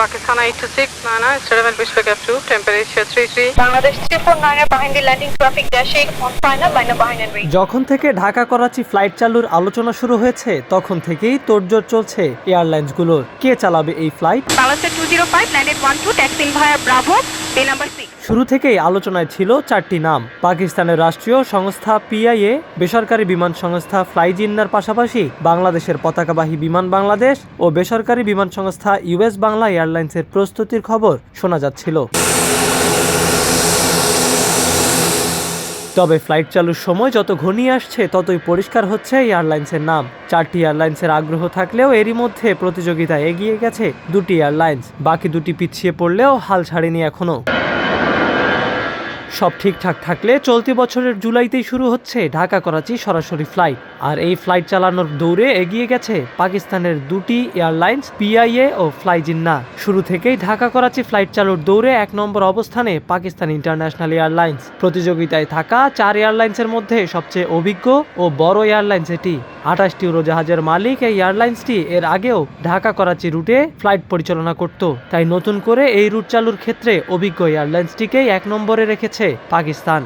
Traffic ড্যাশে যখন থেকে Dhaka Karachi flight চালুর আলোচনা শুরু হয়েছে তখন থেকেই তোড়জোড় চলছে এয়ারলাইন্সগুলোর। কে চালাবে এই flight Bangladesh two zero five landed one two taxiing via bravo শুরু থেকেই আলোচনায় ছিল চারটি নাম। পাকিস্তানের রাষ্ট্রীয় সংস্থা পিআইএ বেসরকারি বিমান সংস্থা ফ্লাই জিন্নার পাশাপাশি বাংলাদেশের পতাকাবাহী বিমান বাংলাদেশ ও বেসরকারি বিমান সংস্থা ইউএস বাংলা এয়ারলাইন্সের প্রস্তুতির খবর শোনা যাচ্ছিল। তবে ফ্লাইট চালুর সময় যত ঘনিয়ে আসছে, ততই পরিষ্কার হচ্ছে এয়ারলাইন্সের নাম। চারটি এয়ারলাইন্সের আগ্রহ থাকলেও এরই মধ্যে প্রতিযোগিতায় এগিয়ে গেছে দুটি এয়ারলাইন্স। বাকি দুটি পিছিয়ে পড়লেও হাল ছাড়েনি এখনও। সব ঠিকঠাক থাকলে চলতি বছরের জুলাইতেই শুরু হচ্ছে ঢাকা করাচি সরাসরি ফ্লাইট। আর এই ফ্লাইট চালানোর দৌড়ে এগিয়ে গেছে পাকিস্তানের দুটি এয়ারলাইন্স, পিআইএ ও ফ্লাই জিন্না শুরু থেকেই ঢাকা করাচি ফ্লাইট চালুর দৌড়ে এক নম্বর অবস্থানে পাকিস্তান ইন্টারন্যাশনাল এয়ারলাইন্স। প্রতিযোগিতায় থাকা চার এয়ারলাইন্সের মধ্যে সবচেয়ে অভিজ্ঞ ও বড় এয়ারলাইন্স এটি। আঠাশটি উড়োজাহাজের মালিক এই এয়ারলাইন্সটি এর আগেও ঢাকা করাচি রুটে ফ্লাইট পরিচালনা করত। তাই নতুন করে এই রুট চালুর ক্ষেত্রে অভিজ্ঞ এয়ারলাইন্সটিকেই এক নম্বরে রেখেছে পাকিস্তান।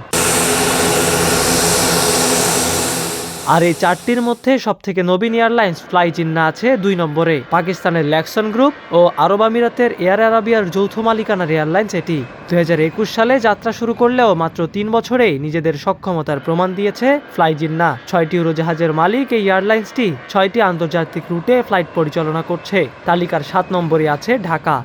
আর এই চারটির মধ্যে সব থেকে নবীন এয়ারলাইন্স ফ্লাই চিহ্ন আছে দুই নম্বরে। পাকিস্তানের ল্যাকসন গ্রুপ ও আরব আমিরাতের এয়ার আরাবিয়ার যৌথ মালিকানার এয়ারলাইন্স এটি। হাজার একুশ সালে যাত্রা শুরু করলেও মাত্র তিন বছরেই নিজেদের সক্ষমতার প্রমাণ দিয়েছে ফ্লাই জিন্না ছয়টি উড়োজাহাজের মালিক এই এয়ারলাইন্সটি ছয়টি আন্তর্জাতিক রুটে ফ্লাইট পরিচালনা করছে। তালিকার সাত নম্বরে আছে ঢাকা।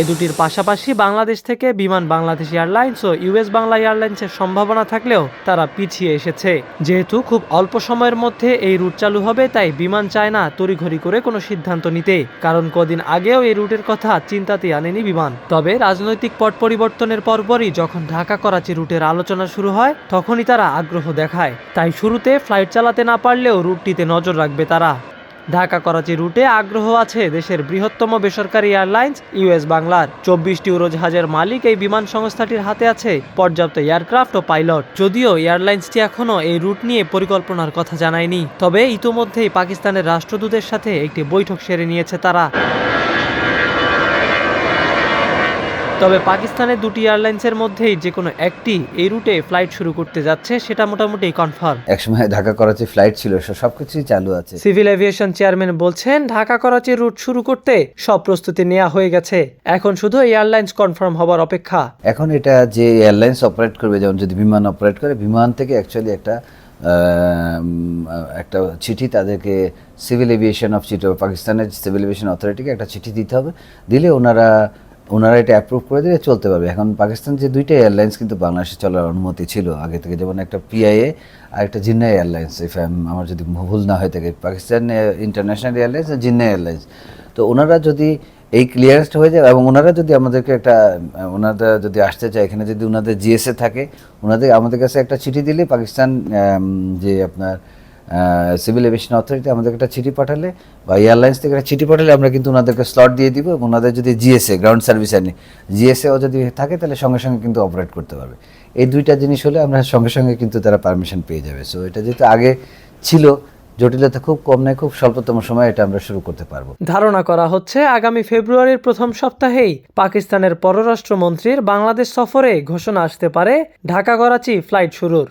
এ দুটির পাশাপাশি বাংলাদেশ থেকে বিমান বাংলাদেশ এয়ারলাইন্স ও ইউএস বাংলা এয়ারলাইন্সের সম্ভাবনা থাকলেও তারা পিছিয়ে এসেছে। যেহেতু খুব অল্প সময়ের মধ্যে এই রুট চালু হবে, তাই বিমান চায় না তড়িঘড়ি করে কোনো সিদ্ধান্ত নিতে। কারণ কদিন আগেও এই রুটের কথা চিন্তাতে আনেনি বিমান। তবে রাজনৈতিক পট পরিবর্তনের পরপরই যখন ঢাকা করাচি রুটের আলোচনা শুরু হয়, তখনই তারা আগ্রহ দেখায়। তাই শুরুতে ফ্লাইট চালাতে না পারলেও রুটটিতে নজর রাখবে তারা। ঢাকা করাচি রুটে আগ্রহ আছে দেশের বৃহত্তম বেসরকারি এয়ারলাইন্স ইউএস বাংলার। চব্বিশটি উড়োজাহাজের মালিক এই বিমান সংস্থাটির হাতে আছে পর্যাপ্ত এয়ারক্রাফট ও পাইলট। যদিও এয়ারলাইন্সটি এখনও এই রুট নিয়ে পরিকল্পনার কথা জানায়নি, তবে ইতোমধ্যেই পাকিস্তানের রাষ্ট্রদূতের সাথে একটি বৈঠক সেরে নিয়েছে তারা। তবে পাকিস্তানের দুটি এয়ারলাইন্সের মধ্যেই যে কোনো একটি এই রুটে ফ্লাইট শুরু করতে যাচ্ছে সেটা মোটামুটি কনফার্ম একসময় ঢাকা করাচি ফ্লাইট ছিল সব কিছুই চালু আছে। সিভিল এভিয়েশন চেয়ারম্যান বলছেন ঢাকা করাচি রুট শুরু করতে সব প্রস্তুতি নেওয়া হয়ে গেছে। এখন শুধু এয়ারলাইন্স কনফার্ম হবার অপেক্ষা। এখন এটা যে এয়ারলাইন্স অপারেট করবে যেমন যদি বিমান অপারেট করে বিমান থেকে অ্যাকচুয়ালি একটা একটা চিঠি তাদেরকে সিভিল এভিয়েশন অফ চিঠি পাকিস্তানের সিভিল এভিয়েশন অথরিটিকে একটা চিঠি দিতে হবে। দিলে ওনারা ওনারা এটা অ্যাপ্রুভ করে দিলে চলতে পারবে। এখন পাকিস্তান যে দুইটা এয়ারলাইন্স কিন্তু বাংলাদেশে চলার অনুমতি ছিল। আগে থেকে যেমন একটা পিআইএ আর একটা জিন্না এয়ারলাইন্স ইফ আমার যদি ভুল না হয়ে থাকে। পাকিস্তান ইন্টারন্যাশনাল এয়ারলাইন্স আর জিন্না এয়ারলাইন্স তো ওনারা যদি এই ক্লিয়ারেন্সটা হয়ে যায় এবং ওনারা যদি আমাদেরকে একটা, ওনারা যদি আসতে চায়, এখানে যদি ওনাদের জিএসএ থাকে, ওনাদের, আমাদের কাছে একটা চিঠি দিলে পাকিস্তান যে আপনার সিভিল এভিয়েশন অথরিটি আমাদেরকে একটা চিঠি পাঠালে বা এয়ারলাইন্স থেকে একটা চিঠি পাঠালে আমরা কিন্তু ওনাদেরকে স্লট দিয়ে দিব এবং ওনাদের যদি জিএসএ গ্রাউন্ড সার্ভিস আনি জিএসএও যদি থাকে তাহলে সঙ্গে সঙ্গে কিন্তু অপারেট করতে পারবে। এই দুইটা জিনিস হলে আমরা সঙ্গে সঙ্গে কিন্তু তারা পারমিশন পেয়ে যাবে। সো এটা যেহেতু আগে ছিল, জটিলতা খুব কম নয়, খুব স্বল্পতম সময়ে এটা আমরা শুরু করতে পারব। ধারণা করা হচ্ছে আগামী ফেব্রুয়ারির প্রথম সপ্তাহেই পাকিস্তানের পররাষ্ট্রমন্ত্রীর বাংলাদেশ সফরে ঘোষণা আসতে পারে ঢাকা করাচি ফ্লাইট শুরুর।